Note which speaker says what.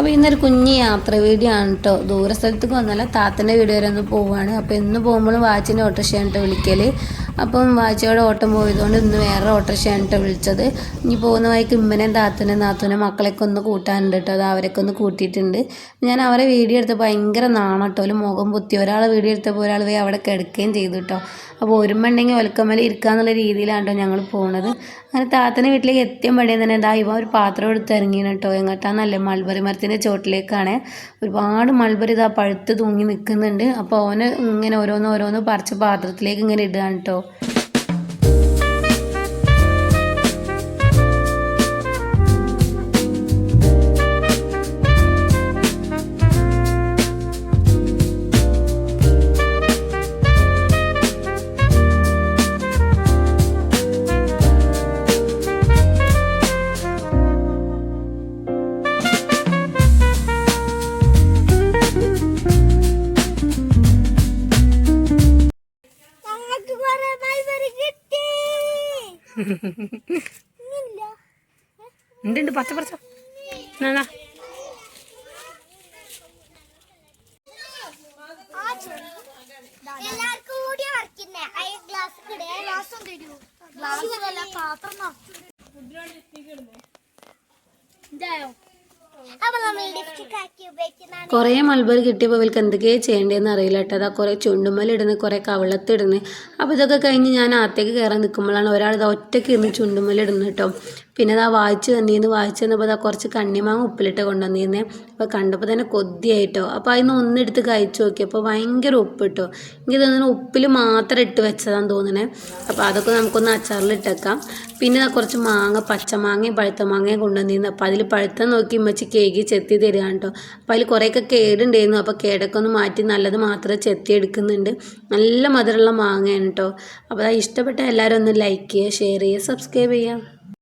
Speaker 1: അപ്പോൾ ഇന്നൊരു കുഞ്ഞ് യാത്ര വീടിയാണ് കേട്ടോ ദൂര സ്ഥലത്തേക്ക് വന്നല്ല താത്തന്റെ വീട് വരെ ഒന്ന് പോവുകയാണ് അപ്പോൾ ഇന്ന് പോകുമ്പോഴും വാച്ചിന്റെ ഓട്ടോറിക്ഷയാണ് കേട്ടോ വിളിക്കൽ അപ്പം വാച്ചയുടെ ഓട്ടം പോയതുകൊണ്ട് ഇന്ന് വേറെ ഓട്ടോറിക്ഷയാണ് കേട്ടോ വിളിച്ചത്. ഇനി പോകുന്ന വഴിക്ക് ഇമ്മനെയും താത്തനെ നാത്തൂനെ മക്കളെയൊക്കെ ഒന്ന് കൂട്ടാനുണ്ട് കേട്ടോ അത് അവരൊക്കെ ഒന്ന് കൂട്ടിയിട്ടുണ്ട്. ഞാൻ അവരെ വീഡിയോ എടുത്തപ്പോൾ ഭയങ്കര നാണം കേട്ടോ ഒരു മുഖം പൊത്തി. ഒരാൾ വീഡിയോ എടുത്തപ്പോൾ ഒരാൾ പോയി അവിടെ കിടക്കുകയും ചെയ്തു കേട്ടോ അപ്പോൾ ഒരുമുണ്ടെങ്കിൽ ഇരിക്കുക ഇരിക്കാന്നുള്ള രീതിയിലാണ് കേട്ടോ ഞങ്ങൾ പോകുന്നത് അങ്ങനെ താത്തനെ വീട്ടിലേക്ക് എത്തിയ പടിയും തന്നെ ഇതാ ഇവ ഒരു പാത്രം എടുത്ത് ഇറങ്ങിയാണ് കേട്ടോ എങ്ങോട്ടാന്നല്ലേ മൾബറി മരത്തിന്റെ ചോട്ടിലേക്കാണ്. ഒരുപാട് മൾബറി ഇതാ പഴുത്ത് തൂങ്ങി നിൽക്കുന്നുണ്ട് അപ്പോൾ ഓന് ഇങ്ങനെ ഓരോന്ന് ഓരോന്ന് പറിച്ച് പാത്രത്തിലേക്ക് ഇങ്ങനെ ഇടുകയാണ് കേട്ടോ ഉണ്ട് ഉണ്ട് പച്ച പറിച്ചോ എന്നാ
Speaker 2: പാത്രം ഇതായോ?
Speaker 1: കുറേ മൾബറി കിട്ടിയപ്പോൾ അവർക്ക് എന്തൊക്കെയാ ചെയ്യേണ്ടതെന്ന് അറിയില്ല കേട്ടോ. അതാ കുറേ ചുണ്ടുമലിടുന്നത് കുറേ കവിളത്തിടുന്നു. അപ്പോൾ ഇതൊക്കെ കഴിഞ്ഞ് ഞാൻ അകത്തേക്ക് കയറാൻ നിൽക്കുമ്പോഴാണ് ഒരാൾ ഇത് ഒറ്റയ്ക്ക് ഇരുന്ന് ചുണ്ടുമലിടുന്നത് കേട്ടോ. പിന്നെ അതാ വായിച്ച് തന്നിന്ന്. വായിച്ച് തന്നപ്പോൾ അതാ കുറച്ച് കണ്ണിമാങ്ങ ഉപ്പിലിട്ട് കൊണ്ടുവന്നിരുന്നേ അപ്പോൾ കണ്ടപ്പോൾ തന്നെ കൊതിയായിട്ടോ. അപ്പോൾ അതിന് ഒന്നെടുത്ത് കഴിച്ചു നോക്കിയപ്പോൾ ഭയങ്കര ഉപ്പ് കിട്ടോ എനിക്ക് തോന്നുന്നു ഉപ്പിൽ മാത്രം ഇട്ട് വെച്ചതാന്ന് തോന്നണേ. അപ്പോൾ അതൊക്കെ നമുക്കൊന്ന് അച്ചാറിൽ ഇട്ടേക്കാം പിന്നെ കുറച്ച് മാങ്ങ പച്ചമാങ്ങയും പഴുത്ത മാങ്ങയും കൊണ്ടുവന്നിരുന്നു അപ്പോൾ അതിൽ പഴുത്ത നോക്കി ഇമ്മച്ചി കേക്ക് ചെത്തി തരികയാണ് കേട്ടോ. അപ്പോൾ അതിൽ കുറേയൊക്കെ കേടുണ്ടായിരുന്നു. അപ്പോൾ കേടൊക്കെ ഒന്ന് മാറ്റി നല്ലത് മാത്രമേ ചെത്തി എടുക്കുന്നുണ്ട്. നല്ല മധുരമുള്ള മാങ്ങയാണ് കേട്ടോ. അപ്പോൾ അത് ഇഷ്ടപ്പെട്ട എല്ലാവരും ഒന്ന് ലൈക്ക് ചെയ്യുക ഷെയർ ചെയ്യുക സബ്സ്ക്രൈബ് ചെയ്യുക.